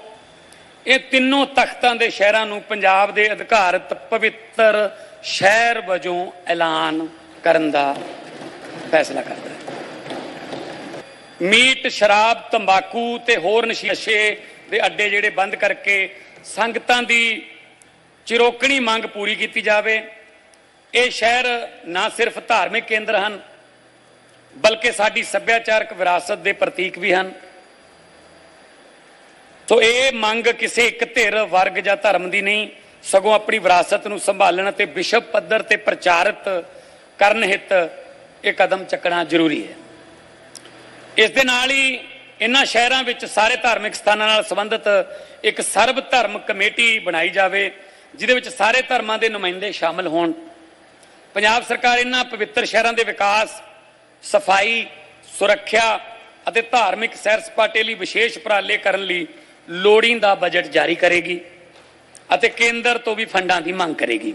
ਇਹ ਤਿੰਨੋਂ ਤਖਤਾਂ ਦੇ ਸ਼ਹਿਰਾਂ ਨੂੰ ਪੰਜਾਬ ਦੇ ਅਧਿਕਾਰਤ ਪਵਿੱਤਰ ਸ਼ਹਿਰ ਵਜੋਂ ਐਲਾਨ ਕਰਨ ਦਾ ਫੈਸਲਾ ਕਰਦਾ ਮੀਟ, ਸ਼ਰਾਬ, ਤੰਬਾਕੂ ਤੇ ਹੋਰ ਨਸ਼ੇ ਦੇ ਅੱਡੇ ਜਿਹੜੇ ਬੰਦ ਕਰਕੇ ਸੰਗਤਾਂ ਦੀ ਚਿਰੋਕਣੀ ਮੰਗ ਪੂਰੀ ਕੀਤੀ ਜਾਵੇ। ਇਹ ਸ਼ਹਿਰ ਨਾ ਸਿਰਫ ਧਾਰਮਿਕ ਕੇਂਦਰ ਹਨ, ਬਲਕਿ ਸਾਡੀ ਸੱਭਿਆਚਾਰਕ ਵਿਰਾਸਤ ਦੇ ਪ੍ਰਤੀਕ ਵੀ ਹਨ। ਸੋ ਇਹ ਮੰਗ ਕਿਸੇ ਇੱਕ ਧਿਰ, ਵਰਗ ਜਾਂ ਧਰਮ ਦੀ ਨਹੀਂ, ਸਗੋਂ ਆਪਣੀ ਵਿਰਾਸਤ ਨੂੰ ਸੰਭਾਲਣ ਅਤੇ ਵਿਸ਼ਵ ਪੱਧਰ ਤੇ ਪ੍ਰਚਾਰਿਤ ਕਰਨ ਹਿੱਤ ਇਹ ਕਦਮ ਚੱਕਣਾ ਜ਼ਰੂਰੀ ਹੈ। ਇਸ ਦੇ ਨਾਲ ਹੀ ਇਨ੍ਹਾਂ ਸ਼ਹਿਰਾਂ ਵਿੱਚ ਸਾਰੇ ਧਾਰਮਿਕ ਸਥਾਨਾਂ ਨਾਲ ਸੰਬੰਧਿਤ ਇੱਕ ਸਰਬ ਧਰਮ ਕਮੇਟੀ ਬਣਾਈ ਜਾਵੇ, ਜਿਹਦੇ ਵਿੱਚ ਸਾਰੇ ਧਰਮਾਂ ਦੇ ਨੁਮਾਇੰਦੇ ਸ਼ਾਮਲ ਹੋਣ। ਪੰਜਾਬ ਸਰਕਾਰ ਇਨ੍ਹਾਂ ਪਵਿੱਤਰ ਸ਼ਹਿਰਾਂ ਦੇ ਵਿਕਾਸ, ਸਫ਼ਾਈ, ਸੁਰੱਖਿਆ ਅਤੇ ਧਾਰਮਿਕ ਸੈਰ ਸਪਾਟੇ ਲਈ ਵਿਸ਼ੇਸ਼ ਉਪਰਾਲੇ ਕਰਨ ਲਈ ਲੋੜੀਂਦਾ ਬਜਟ ਜਾਰੀ ਕਰੇਗੀ ਅਤੇ ਕੇਂਦਰ ਤੋਂ ਵੀ ਫੰਡਾਂ ਦੀ ਮੰਗ ਕਰੇਗੀ।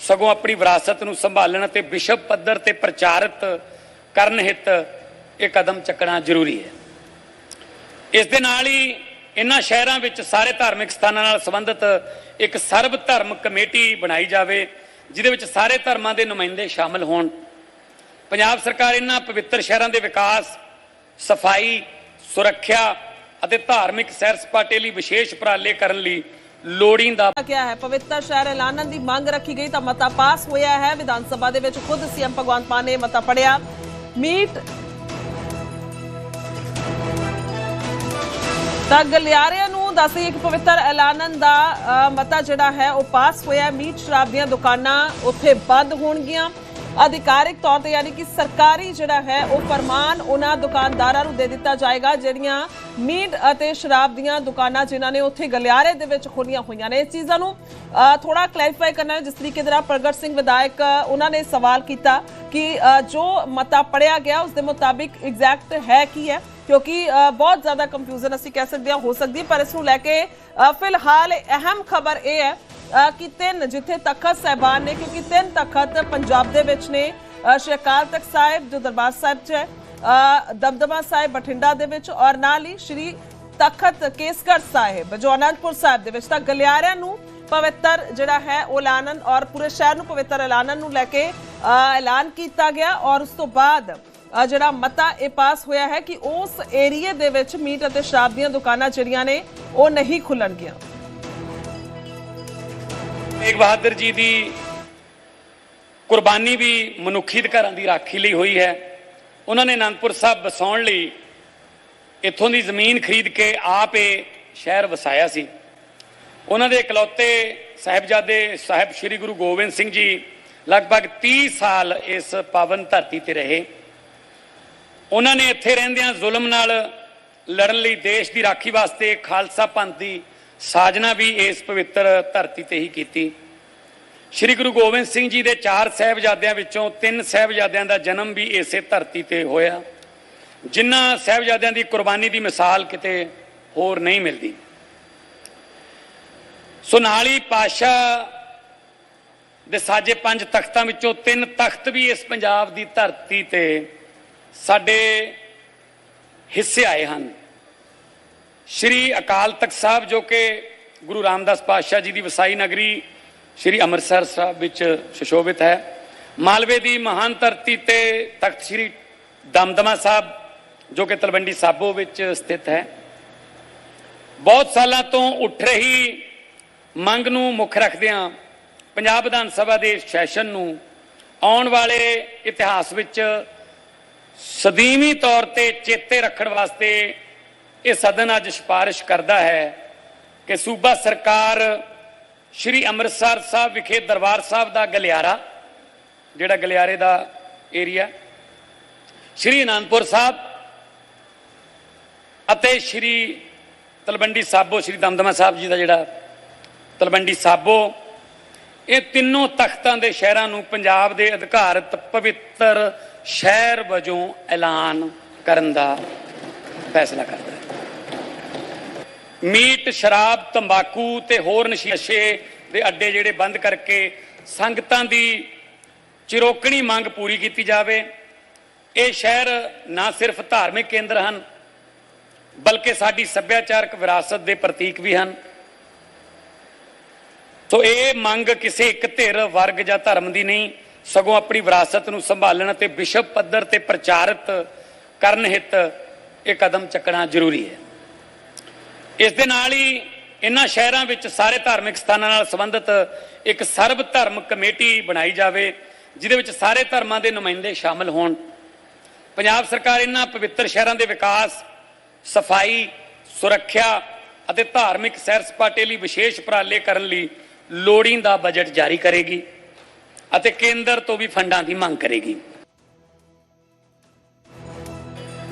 ਸਗੋਂ ਆਪਣੀ ਵਿਰਾਸਤ ਨੂੰ ਸੰਭਾਲਣ ਅਤੇ ਵਿਸ਼ਵ ਪੱਧਰ ਤੇ ਪ੍ਰਚਾਰਿਤ ਕਰਨ ਹਿੱਤ ਇਹ ਕਦਮ ਚੱਕਣਾ ਜ਼ਰੂਰੀ ਹੈ। ਇਸ ਦੇ ਨਾਲ ਹੀ ਇਨ੍ਹਾਂ ਸ਼ਹਿਰਾਂ ਵਿੱਚ ਸਾਰੇ ਧਾਰਮਿਕ ਸਥਾਨਾਂ ਨਾਲ ਸੰਬੰਧਿਤ ਇੱਕ ਸਰਬ ਧਰਮ ਕਮੇਟੀ ਬਣਾਈ ਜਾਵੇ, ਜਿਹਦੇ ਵਿੱਚ ਸਾਰੇ ਧਰਮਾਂ ਦੇ ਨੁਮਾਇੰਦੇ ਸ਼ਾਮਲ ਹੋਣ। ਪੰਜਾਬ ਸਰਕਾਰ ਇਹਨਾਂ ਪਵਿੱਤਰ ਸ਼ਹਿਰਾਂ ਦੇ ਵਿਕਾਸ, ਸਫ਼ਾਈ, ਸੁਰੱਖਿਆ ਅਤੇ ਧਾਰਮਿਕ ਸੈਰ ਸਪਾਟੇ ਲਈ ਵਿਸ਼ੇਸ਼ ਉਪਰਾਲੇ ਕਰਨ ਲਈ ਲੋੜੀਂਦਾ। ਕਿਹਾ ਹੈ, ਪਵਿੱਤਰ ਸ਼ਹਿਰ ਐਲਾਨਣ ਦੀ ਮੰਗ ਰੱਖੀ ਗਈ ਤਾਂ ਮਤਾ ਪਾਸ ਹੋਇਆ ਹੈ। ਵਿਧਾਨ ਸਭਾ ਦੇ ਵਿੱਚ ਖੁਦ ਸੀਐਮ ਭਗਵੰਤ ਮਾਨ ਨੇ ਮਤਾ ਪੜਿਆ ਮੀਟ ਤਾਂ ਗਲਿਆਰਿਆਂ ਨੂੰ ਦੱਸੀ ਇੱਕ ਪਵਿੱਤਰ ਐਲਾਨਣ ਦਾ ਮਤਾ ਜਿਹੜਾ ਹੈ, ਉਹ ਪਾਸ ਹੋਇਆ ਮੀਟ ਸ਼ਰਾਬ ਦੀਆਂ ਦੁਕਾਨਾਂ ਉੱਥੇ ਬੰਦ ਹੋਣਗੀਆਂ। ਅਧਿਕਾਰਿਕ ਤੌਰ ਤੇ ਯਾਨੀ ਕਿ ਸਰਕਾਰੀ ਜਿਹੜਾ ਹੈ ਉਹ ਫਰਮਾਨ ਉਹਨਾਂ ਦੁਕਾਨਦਾਰਾਂ ਨੂੰ ਦੇ ਦਿੱਤਾ ਜਾਏਗਾ ਜਿਹੜੀਆਂ ਮੀਟ ਅਤੇ ਸ਼ਰਾਬ ਦੀਆਂ ਦੁਕਾਨਾਂ ਜਿਨ੍ਹਾਂ ਨੇ ਉੱਥੇ ਗਲਿਆਰੇ ਦੇ ਵਿੱਚ ਖੋਲੀਆਂ ਹੋਈਆਂ ਨੇ। ਇਸ ਚੀਜ਼ਾਂ ਨੂੰ ਅ, ਥੋੜਾ ਕਲੈਰੀਫਾਈ ਕਰਨਾ ਹੈ ਜਿਸ ਤਰੀਕੇ ਦੇ ਨਾਲ ਪ੍ਰਗਟ ਸਿੰਘ ਵਿਧਾਇਕ ਉਹਨਾਂ ਨੇ ਸਵਾਲ ਕੀਤਾ ਕਿ ਜੋ ਮਤਾ ਪੜਿਆ ਗਿਆ ਉਸ ਦੇ ਮੁਤਾਬਿਕ ਐਗਜ਼ੈਕਟ ਹੈ ਕੀ ਹੈ? ਕਿਉਂਕਿ ਬਹੁਤ ਜ਼ਿਆਦਾ ਕੰਫਿਊਜ਼ਨ ਅਸੀਂ ਕਹਿ ਸਕਦੇ ਹਾਂ ਹੋ ਸਕਦੀ ਪਰ ਇਸ ਨੂੰ ਲੈ ਕੇ ਅ, ਫਿਲਹਾਲ ਅਹਿਮ ਖਬਰ ਇਹ ਹੈ ਕਿ ਤਿੰਨ ਜਿੱਥੇ ਤਖਤ ਸਹਿਬਾਨ ਨੇ, ਕਿਉਂਕਿ ਤਿੰਨ ਤਖਤ ਪੰਜਾਬ ਦੇ ਵਿੱਚ ਨੇ ਸ਼੍ਰੀ ਅਕਾਲ ਤਖਤ ਸਾਹਿਬ ਜੋ ਦਰਬਾਰ ਸਾਹਿਬ 'ਚ ਹੈ ਦਬਦਬਾ ਸਾਹਿਬ ਬਠਿੰਡਾ ਦੇ ਵਿੱਚ ਔਰ ਨਾਲ ਹੀ ਸ਼੍ਰੀ ਤਖਤ ਕੇਸਗੜ੍ਹ ਸਾਹਿਬ ਜੋ ਅਨੰਦਪੁਰ ਸਾਹਿਬ ਦੇ ਵਿੱਚ। ਤਾਂ ਗਲਿਆਰਿਆਂ ਨੂੰ ਪਵਿੱਤਰ ਜਿਹੜਾ ਹੈ, ਉਹ ਐਲਾਨਨ ਔਰ ਪੂਰੇ ਸ਼ਹਿਰ ਨੂੰ ਪਵਿੱਤਰ ਐਲਾਨਨ ਨੂੰ ਲੈ ਕੇ ਐਲਾਨ ਕੀਤਾ ਗਿਆ ਔਰ ਉਸ ਤੋਂ ਬਾਅਦ ਜਿਹੜਾ ਮਤਾ ਇਹ ਪਾਸ ਹੋਇਆ ਹੈ ਕਿ ਉਸ ਏਰੀਏ ਦੇ ਵਿੱਚ ਮੀਟ ਅਤੇ ਸ਼ਰਾਬ ਦੀਆਂ ਦੁਕਾਨਾਂ ਜਿਹੜੀਆਂ ਨੇ, ਉਹ ਨਹੀਂ ਖੁੱਲਣਗੀਆਂ। ਤੇਗ ਬਹਾਦਰ ਜੀ ਦੀ ਕੁਰਬਾਨੀ ਵੀ ਮਨੁੱਖੀ ਅਧਿਕਾਰਾਂ ਦੀ ਰਾਖੀ ਲਈ ਹੋਈ ਹੈ। ਉਹਨਾਂ ਨੇ ਅਨੰਦਪੁਰ ਸਾਹਿਬ ਵਸਾਉਣ ਲਈ ਇੱਥੋਂ ਦੀ ਜ਼ਮੀਨ ਖਰੀਦ ਕੇ ਆਪ ਇਹ ਸ਼ਹਿਰ ਵਸਾਇਆ ਸੀ। ਉਹਨਾਂ ਦੇ ਇਕਲੌਤੇ ਸਾਹਿਬਜ਼ਾਦੇ ਸਾਹਿਬ ਸ੍ਰੀ ਗੁਰੂ ਗੋਬਿੰਦ ਸਿੰਘ ਜੀ ਲਗਭਗ 30 ਸਾਲ ਇਸ ਪਾਵਨ ਧਰਤੀ ਤੇ ਰਹੇ। ਉਹਨਾਂ ਨੇ ਇੱਥੇ ਰਹਿੰਦਿਆਂ ਜ਼ੁਲਮ ਨਾਲ ਲੜਨ ਲਈ ਦੇਸ਼ ਦੀ ਰਾਖੀ ਵਾਸਤੇ ਖਾਲਸਾ ਪੰਥ ਦੀ ਸਾਜਨਾ ਵੀ ਇਸ ਪਵਿੱਤਰ ਧਰਤੀ ਤੇ ਹੀ ਕੀਤੀ। ਸ੍ਰੀ ਗੁਰੂ ਗੋਬਿੰਦ ਸਿੰਘ ਜੀ ਦੇ ਚਾਰ ਸਹਿਬਜ਼ਾਦਿਆਂ ਵਿੱਚੋਂ ਤਿੰਨ ਸਹਿਬਜ਼ਾਦਿਆਂ ਦਾ ਜਨਮ ਵੀ ਇਸੇ ਧਰਤੀ ਤੇ ਹੋਇਆ ਜਿਨ੍ਹਾਂ ਸਹਿਬਜ਼ਾਦਿਆਂ ਦੀ ਕੁਰਬਾਨੀ ਦੀ ਮਿਸਾਲ ਕਿਤੇ ਹੋਰ ਨਹੀਂ ਮਿਲਦੀ। ਸੁਨਾਲੀ ਪਾਸ਼ਾ ਦੇ ਸਾਜੇ ਪੰਜ ਤਖਤਾਂ ਵਿੱਚੋਂ ਤਿੰਨ ਤਖਤ ਵੀ ਇਸ ਪੰਜਾਬ ਦੀ ਧਰਤੀ ਤੇ ਸਾਡੇ ਹਿੱਸੇ ਆਏ ਹਨ। ਸ਼੍ਰੀ ਅਕਾਲ ਤਖਤ ਸਾਹਿਬ ਜੋ ਕਿ ਗੁਰੂ ਰਾਮਦਾਸ ਪਾਤਸ਼ਾਹ ਜੀ ਦੀ ਵਸਾਈ ਨਗਰੀ ਸ਼੍ਰੀ ਅੰਮ੍ਰਿਤਸਰ ਸਾਹਿਬ ਵਿੱਚ ਸੁਸ਼ੋਭਿਤ ਹੈ। ਮਾਲਵੇ ਦੀ ਮਹਾਨ ਧਰਤੀ ਤੇ ਤਖਤ ਸ਼੍ਰੀ ਦਮਦਮਾ ਸਾਹਿਬ ਜੋ ਕਿ ਤਲਵੰਡੀ ਸਾਬੋ ਵਿੱਚ ਸਥਿਤ ਹੈ। ਬਹੁਤ ਸਾਲਾਂ ਤੋਂ ਉੱਠ ਰਹੀ ਮੰਗ ਨੂੰ ਮੁੱਖ ਰੱਖਦਿਆਂ ਪੰਜਾਬ ਵਿਧਾਨ ਸਭਾ ਦੇ ਸੈਸ਼ਨ ਨੂੰ ਆਉਣ ਵਾਲੇ ਇਤਿਹਾਸ ਵਿੱਚ ਸਦੀਵੀ ਤੌਰ ਤੇ ਚੇਤੇ ਰੱਖਣ ਵਾਸਤੇ ਇਹ ਸਦਨ ਅੱਜ ਸਿਫਾਰਿਸ਼ ਕਰਦਾ ਹੈ ਕਿ ਸੂਬਾ ਸਰਕਾਰ ਸ਼੍ਰੀ ਅੰਮ੍ਰਿਤਸਰ ਸਾਹਿਬ ਵਿਖੇ ਦਰਬਾਰ ਸਾਹਿਬ ਦਾ ਗਲਿਆਰਾ, ਜਿਹੜਾ ਗਲਿਆਰੇ ਦਾ ਏਰੀਆ ਸ਼੍ਰੀ ਅਨੰਦਪੁਰ ਸਾਹਿਬ ਅਤੇ ਸ਼੍ਰੀ ਤਲਵੰਡੀ ਸਾਬੋ, ਸ਼੍ਰੀ ਦਮਦਮਾ ਸਾਹਿਬ ਜੀ ਦਾ ਜਿਹੜਾ ਤਲਵੰਡੀ ਸਾਬੋ, ਇਹ ਤਿੰਨੋਂ ਤਖਤਾਂ ਦੇ ਸ਼ਹਿਰਾਂ ਨੂੰ ਪੰਜਾਬ ਦੇ ਅਧਿਕਾਰਤ ਪਵਿੱਤਰ ਸ਼ਹਿਰ ਵਜੋਂ ਐਲਾਨ ਕਰਨ ਦਾ ਫੈਸਲਾ ਕਰਦਾ ਮੀਟ, ਸ਼ਰਾਬ, ਤੰਬਾਕੂ ਤੇ ਹੋਰ ਨਸ਼ੇ ਦੇ ਅੱਡੇ ਜਿਹੜੇ ਬੰਦ ਕਰਕੇ ਸੰਗਤਾਂ ਦੀ ਚਿਰੋਕਣੀ ਮੰਗ ਪੂਰੀ ਕੀਤੀ ਜਾਵੇ। ਇਹ ਸ਼ਹਿਰ ਨਾ ਸਿਰਫ ਧਾਰਮਿਕ ਕੇਂਦਰ ਹਨ, ਬਲਕਿ ਸਾਡੀ ਸੱਭਿਆਚਾਰਕ ਵਿਰਾਸਤ ਦੇ ਪ੍ਰਤੀਕ ਵੀ ਹਨ। ਸੋ ਇਹ ਮੰਗ ਕਿਸੇ ਇੱਕ ਧਿਰ, ਵਰਗ ਜਾਂ ਧਰਮ ਦੀ ਨਹੀਂ, ਸਗੋਂ ਆਪਣੀ ਵਿਰਾਸਤ ਨੂੰ ਸੰਭਾਲਣ ਅਤੇ ਵਿਸ਼ਵ ਪੱਧਰ ਤੇ ਪ੍ਰਚਾਰਿਤ ਕਰਨ ਹਿੱਤ ਇਹ ਕਦਮ ਚੱਕਣਾ ਜ਼ਰੂਰੀ ਹੈ। ਇਸ ਦੇ ਨਾਲ ਹੀ ਇਹਨਾਂ ਸ਼ਹਿਰਾਂ ਵਿੱਚ ਸਾਰੇ ਧਾਰਮਿਕ ਸਥਾਨਾਂ ਨਾਲ ਸੰਬੰਧਿਤ ਇੱਕ ਸਰਬ ਧਰਮ ਕਮੇਟੀ ਬਣਾਈ ਜਾਵੇ, ਜਿਹਦੇ ਵਿੱਚ ਸਾਰੇ ਧਰਮਾਂ ਦੇ ਨੁਮਾਇੰਦੇ ਸ਼ਾਮਲ ਹੋਣ। ਪੰਜਾਬ ਸਰਕਾਰ ਇਹਨਾਂ ਪਵਿੱਤਰ ਸ਼ਹਿਰਾਂ ਦੇ ਵਿਕਾਸ, ਸਫ਼ਾਈ, ਸੁਰੱਖਿਆ ਅਤੇ ਧਾਰਮਿਕ ਸੈਰ ਸਪਾਟੇ ਲਈ ਵਿਸ਼ੇਸ਼ ਉਪਰਾਲੇ ਕਰਨ ਲਈ ਲੋੜੀਂਦਾ ਬਜਟ ਜਾਰੀ ਕਰੇਗੀ ਅਤੇ ਕੇਂਦਰ ਤੋਂ ਵੀ ਫੰਡਾਂ ਦੀ ਮੰਗ ਕਰੇਗੀ।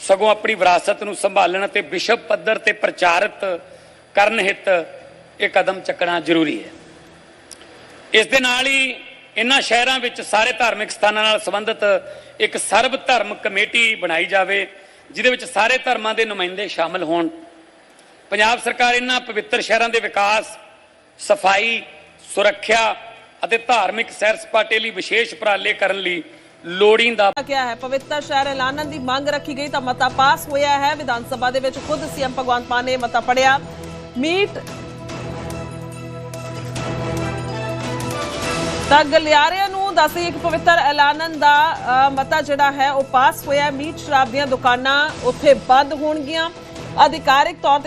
ਸਗੋਂ ਆਪਣੀ ਵਿਰਾਸਤ ਨੂੰ ਸੰਭਾਲਣ ਅਤੇ ਵਿਸ਼ਵ ਪੱਧਰ ਤੇ ਪ੍ਰਚਾਰਿਤ ਕਰਨ ਹਿੱਤ ਇਹ ਕਦਮ ਚੱਕਣਾ ਜ਼ਰੂਰੀ ਹੈ। ਇਸ ਦੇ ਨਾਲ ਹੀ ਇਨ੍ਹਾਂ ਸ਼ਹਿਰਾਂ ਵਿੱਚ ਸਾਰੇ ਧਾਰਮਿਕ ਸਥਾਨਾਂ ਨਾਲ ਸੰਬੰਧਿਤ ਇੱਕ ਸਰਬ ਧਰਮ ਕਮੇਟੀ ਬਣਾਈ ਜਾਵੇ, ਜਿਹਦੇ ਵਿੱਚ ਸਾਰੇ ਧਰਮਾਂ ਦੇ ਨੁਮਾਇੰਦੇ ਸ਼ਾਮਲ ਹੋਣ। ਪੰਜਾਬ ਸਰਕਾਰ ਇਨ੍ਹਾਂ ਪਵਿੱਤਰ ਸ਼ਹਿਰਾਂ ਦੇ ਵਿਕਾਸ, ਸਫ਼ਾਈ, ਸੁਰੱਖਿਆ ਅਤੇ ਧਾਰਮਿਕ ਸੈਰ ਸਪਾਟੇ ਲਈ ਵਿਸ਼ੇਸ਼ ਉਪਰਾਲੇ ਕਰਨ ਲਈ ਲੋੜੀਂਦਾ ਕਿਹਾ ਹੈ, ਪਵਿੱਤਰ ਸ਼ਹਿਰ ਐਲਾਨਣ ਦੀ ਮੰਗ ਰੱਖੀ ਗਈ ਤਾਂ ਮਤਾ ਪਾਸ ਹੋਇਆ ਹੈ। ਵਿਧਾਨ ਸਭਾ ਦੇ ਵਿੱਚ ਖੁਦ ਸੀਐਮ ਭਗਵੰਤ ਮਾਨ ਨੇ ਮਤਾ ਪੜਿਆ। ਮੀਟ ਤਾਂ ਗਲਿਆਰਿਆਂ ਨੂੰ ਦੱਸਈਏ ਕਿ ਪਵਿੱਤਰ ਐਲਾਨਣ ਦਾ ਮਤਾ ਜਿਹੜਾ ਹੈ ਉਹ ਪਾਸ ਹੋਇਆ ਮੀਟ ਸ਼ਰਾਬ ਦੀਆਂ ਦੁਕਾਨਾਂ ਉੱਥੇ ਬੰਦ ਹੋਣਗੀਆਂ। ਅਧਿਕਾਰਿਕ ਤੌਰ ਤੇ